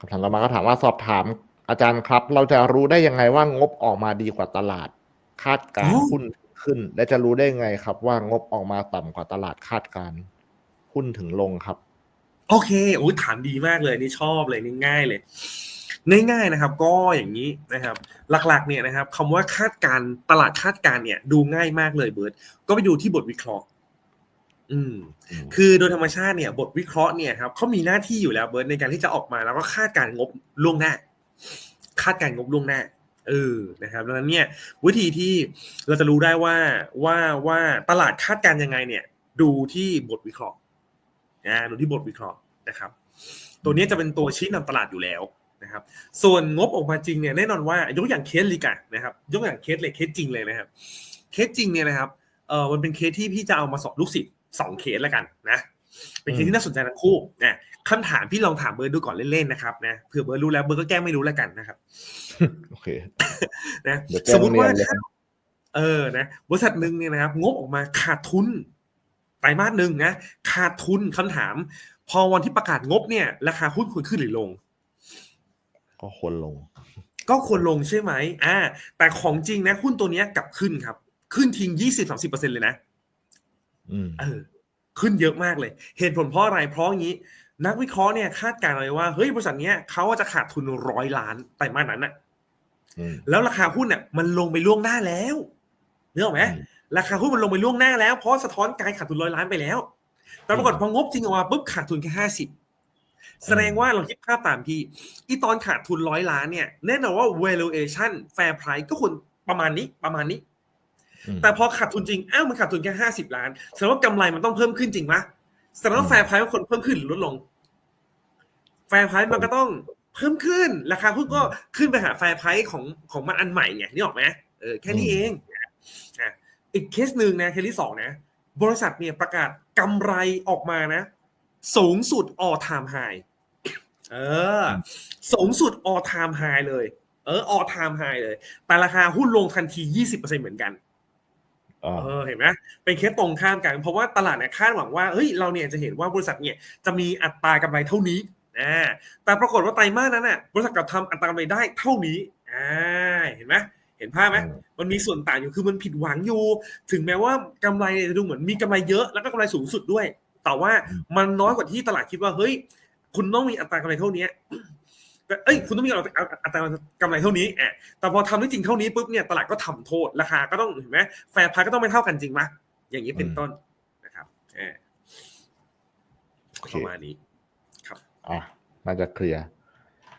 คำถามต่อมาก็ถามว่าสอบถามอาจารย์ครับ เราจะรู้ได้ยังไงว่างบออกมาดีกว่าตลาด คาดการณ์อ๋อหุ้นขึ้น และจะรู้ได้ไงครับ ว่างบออกมาต่ำกว่าตลาดคาดการณ์หุ้นถึงลงครับ โอเคโอ้ยถามดีมากเลยนี่ชอบเลยนี่ง่ายเลยง่ายๆนะครับ ก็อย่างนี้นะครับ หลักๆเนี่ยนะครับคำว่าคาดการณ์ตลาดคาดการณ์เนี่ย ดูง่ายมากเลยเบิร์ตก็ไปดูที่บทวิเคราะห์ อืมอืมคือโดยธรรมชาติเนี่ยบทวิเคราะห์เนี่ยครับเขามีหน้าที่อยู่แล้วเบิร์ตในการที่จะออกมาแล้วก็คาดการณ์งบล่วงหน้า คาดการณ์งบล่วงหน้าเออนะครับดังนั้นเนี่ยวิธีที่เราจะรู้ได้ว่าว่าว่าตลาดคาดการณ์ยังไงเนี่ย ดูที่บทวิเคราะห์นะดูที่บทวิเคราะห์นะครับ ตัวนี้จะเป็นตัวชี้นำตลาดอยู่แล้วนะครับ ส่วนงบออกมาจริงเนี่ยแน่นอนว่ายกอย่างเคสลิกะนะครับ ยกอย่างเคสเลยเคสจริงเลยนะครับ เคสจริงเนี่ยนะครับเออมันเป็นเคสที่พี่จะเอามาสอนลูกศิษย์ สองเคสแล้วกันนะเป็นเคสที่น่าสนใจทั้งคู่นะคำถามพี่ลองถามเบิร์ดดูก่อนเล่นๆนะครับนะเผื่อเบิร์ดรู้แล้วเบิร์ดก็แกล้งไม่รู้แล้วกันนะครับโอเคนะเดี๋ยวแกล้งสมมติว่าเนียนเลยถ้าเออนะบริษัทหนึ่งเนี่ยนะครับ งบออกมาขาดทุนไตรมาสหนึ่งนะขาดทุนคำถาม พอวันที่ประกาศงบเนี่ย ราคาหุ้นควรขึ้นหรือลง ก็ควรลง ก็ควรลงใช่ไหมอ่าแต่ของจริงนะหุ้นตัวเนี้ยกลับขึ้นครับ ขึ้นทิ้งยี่สิบสามสิบเปอร์เซ็นเลยนะอืม เออขึ้นเยอะมากเลย เหตุผลเพราะอะไร เพราะอย่างนี้ นักวิเคราะห์เนี่ยคาดการณ์เลยว่า เฮ้ยบริษัทเนี้ยเขาจะขาดทุนร้อยล้านไตรมาสนั้นน่ะอืมแล้วราคาหุ้นเนี่ยมันลงไปล่วงหน้าแล้วเนื้ออกไหมอืมราคาหุ้นมันลงไปล่วงหน้าแล้วเพราะสะท้อนการขาดทุนร้อยล้านไปแล้ว แต่ปรากฏพองบจริงออกมาปุ๊บขาดทุนแค่ห้าสิบแสดงว่าเราคิดภาพตามพี่อีตอนขาดทุนร้อยล้านเนี่ย แน่นอนว่า valuation fair price ก็ควรประมาณนี้ประมาณนี้อืม แต่พอขาดทุนจริงอ้าวมันขาดทุนแค่ห้าสิบล้านแสดงว่ากำไรมันต้องเพิ่มขึ้นจริงไหมแสดงว่าอืมแฟร์ไพรส์มันควรเพิ่มขึ้นหรือลดลง แฟร์ไพรส์มันก็ต้องเพิ่มขึ้น ราคาหุ้นก็ขึ้นไปหาแฟร์ไพรส์ของของมันอันใหม่ไงนี่ออกไหมเออแค่นี้เองอะอีกเคสหนึ่งนะเคสที่สองนะ บริษัทเนี่ยประกาศกำไรออกมานะ สูงสุด all time high เออ สูงสุด all time high เลย เออ all time high เลย แต่ราคาหุ้นลงทันที 20%เหมือนกันอ่า เออเห็นไหมเป็นเคสตรงข้ามกัน เพราะว่าตลาดเนี่ยคาดหวังว่าเฮ้ยเราเนี่ยจะเห็นว่าบริษัทเนี่ยจะมีอัตรากำไรเท่านี้อ่าแต่ปรากฏว่าไตรมาสนั้นน่ะบริษัทกลับทำอัตรากำไรได้เท่านี้อ่าเห็นไหมเห็นภาพไหมอืมมันมีส่วนต่างอยู่คือมันผิดหวังอยู่ ถึงแม้ว่ากำไรเนี่ยจะดูเหมือนมีกำไรเยอะแล้วก็กำไรสูงสุดด้วย แต่ว่ามันน้อยกว่าที่ตลาดคิดว่าเฮ้ย คุณต้องมีอัตรากำไรเท่านี้แต่ เอ้ยคุณต้องมีอัตราอัตรากำไรเท่านี้อะแต่พอทำได้จริงเท่านี้ปุ๊บเนี่ยตลาดก็ทำโทษราคาก็ต้องเห็นไหมแฟร์พายก็ต้องไม่เท่ากันจริงไหมอย่างนี้เป็นต้นนะครับเออโอเคประมาณนี้อะน่าจะเคลียร์